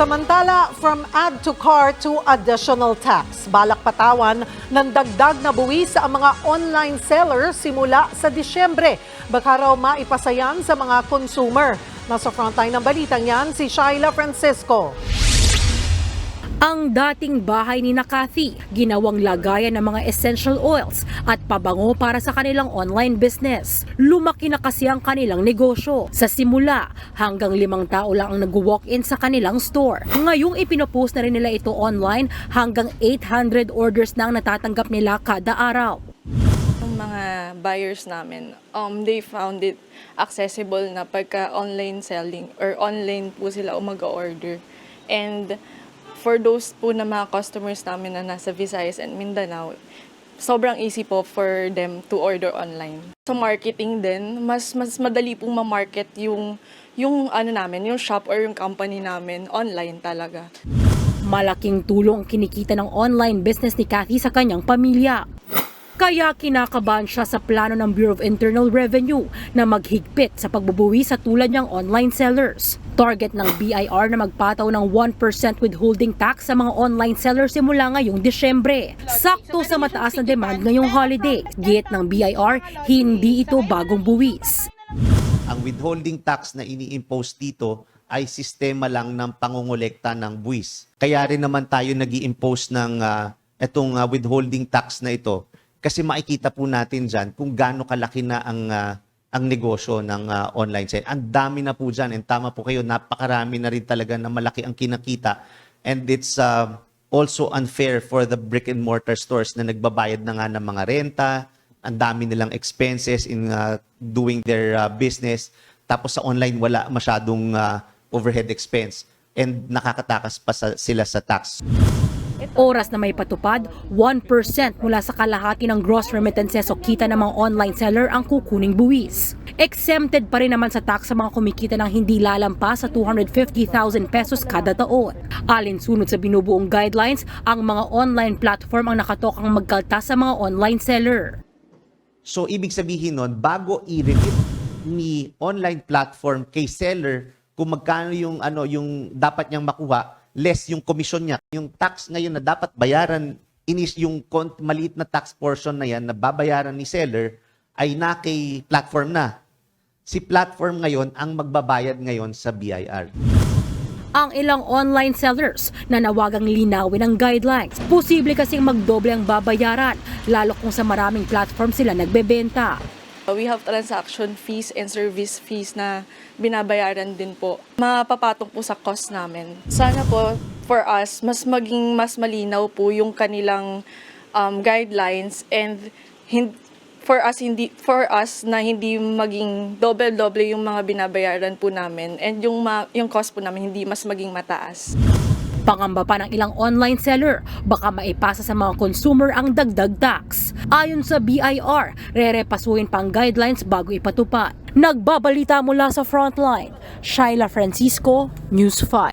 Samantala, from add to cart to additional tax, balak patawan ng dagdag na buwis sa mga online sellers simula sa Disyembre. Baka raw maipasayan sa mga consumer. Nasa frontline ng balitang yan, si Shaila Francisco. Ang dating bahay ni Nakathy, ginawang lagayan ng mga essential oils at pabango para sa kanilang online business. Lumaki na kasi ang kanilang negosyo. Sa simula, hanggang limang tao lang ang nag-walk-in sa kanilang store. Ngayong ipinopost na rin nila ito online, hanggang 800 orders na ang natatanggap nila kada araw. Yung mga buyers namin, um, they found it accessible na pagka online selling or online po sila mag-order. And for those po na mga customers namin na nasa Visayas and Mindanao, sobrang easy po for them to order online. Sa marketing din, mas mas madali pong ma-market yung yung ano namin, yung shop or yung company namin online talaga. Malaking tulong kinikita ng online business ni Cathy sa kanyang pamilya. Kaya kinakabahan siya sa plano ng Bureau of Internal Revenue na maghigpit sa pagbubuwi sa tulad niyang online sellers. Target ng BIR na magpataw ng 1% withholding tax sa mga online sellers simula ngayong Disyembre. Sakto sa mataas na demand ngayong holiday. Gate ng BIR, hindi ito bagong buwis. ang withholding tax na ini-impose dito ay sistema lang ng pangungulekta ng buwis. Kaya rin naman tayo nag impose ng ah, itong ah, withholding tax na ito kasi makikita po natin dyan kung gaano kalaki na ang ah, ang negosyo ng ah, online sale. Ang dami na po dyan and tama po kayo, napakarami na rin talaga na malaki ang kinakita and it's ah, also unfair for the brick and mortar stores na nagbabayad na nga ng mga renta, ang dami nilang expenses in uh, doing their uh, business. Tapos sa online, wala masyadong uh, overhead expense. And nakakatakas pa sa, sila sa tax. Oras na may patupad, 1% mula sa kalahati ng gross remittances o kita ng mga online seller ang kukuning buwis. Exempted pa rin naman sa tax sa mga kumikita ng hindi lalampas sa 250,000 pesos kada taon. Alinsunod sa binubuong guidelines, ang mga online platform ang nakatokang magkaltas sa mga online seller. So, ibig sabihin nun, bago i-remit ni online platform kay seller kung magkano yung ano yung dapat niyang makuha, less yung commission niya. Yung tax ngayon na dapat bayaran, inis yung maliit na tax portion na yan na babayaran ni seller ay na kay platform na. Si platform ngayon ang magbabayad ngayon sa BIR. ang ilang online sellers na nawagang linawin ang guidelines. Posible kasing magdoble ang babayaran, lalo kung sa maraming platform sila nagbebenta. Uh, We have transaction fees and service fees na binabayaran din po. Mapapatong po sa cost namin. Sana po for us, mas maging mas malinaw po yung kanilang um, guidelines and hin- for us hindi for us na hindi maging double-double yung mga binabayaran po namin and yung ma- yung cost po namin hindi mas maging mataas. Pangamba pa ng ilang online seller, baka maipasa sa mga consumer ang dagdag tax. Ayon sa BIR, rerepasuhin pang guidelines bago ipatupad. Nagbabalita mula sa frontline, Shaila Francisco, News 5.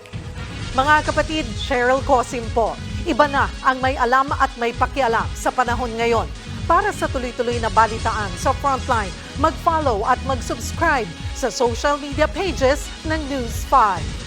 Mga kapatid, Cheryl Cosim po. Iba na ang may alam at may pakialam sa panahon ngayon. Para sa tuloy-tuloy na balitaan sa Frontline, mag-follow at mag-subscribe sa social media pages ng News 5.